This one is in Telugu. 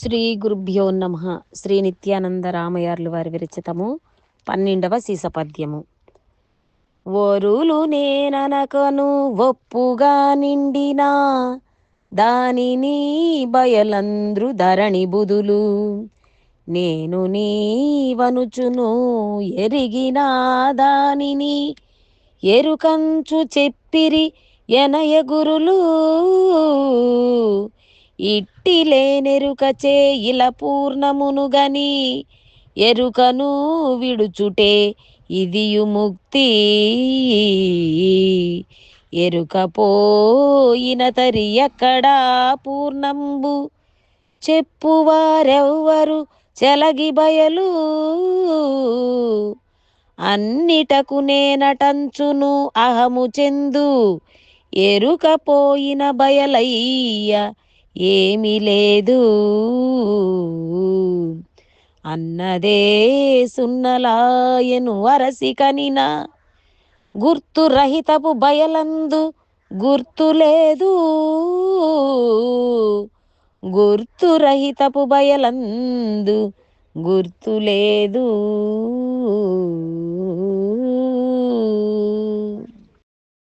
శ్రీ గురుభ్యో నమ. శ్రీ నిత్యానంద రామయార్లు వారి విరచితము పన్నెండవ సీసపద్యము ఒరులు నేననకను ఒప్పుగా నిండినా దానిని బయలంద్రు ధరణి బుదులు. నేను నీవనుచును ఎరిగినా దానిని ఎరుకంచు చెప్పిరి ఎనయ గురులు. ఇట్టిలేనెరుకచే ఇల పూర్ణమును గని ఎరుకను విడుచుటే ఇదియు ముక్తి. ఎరుకపోయిన తరి ఎక్కడా పూర్ణంబు? చెప్పువారెవ్వరు చెలగి బయలు? అన్నిటకు నేనటంచును అహము చెందు. ఎరుకపోయిన బయలయ్య ఏమి లేదు. అన్నదే సున్నలాయను అరసి కనిన. గుర్తు రహితపు బయలందు గుర్తు లేదు. గుర్తు రహితపు బయలందు గుర్తు లేదు.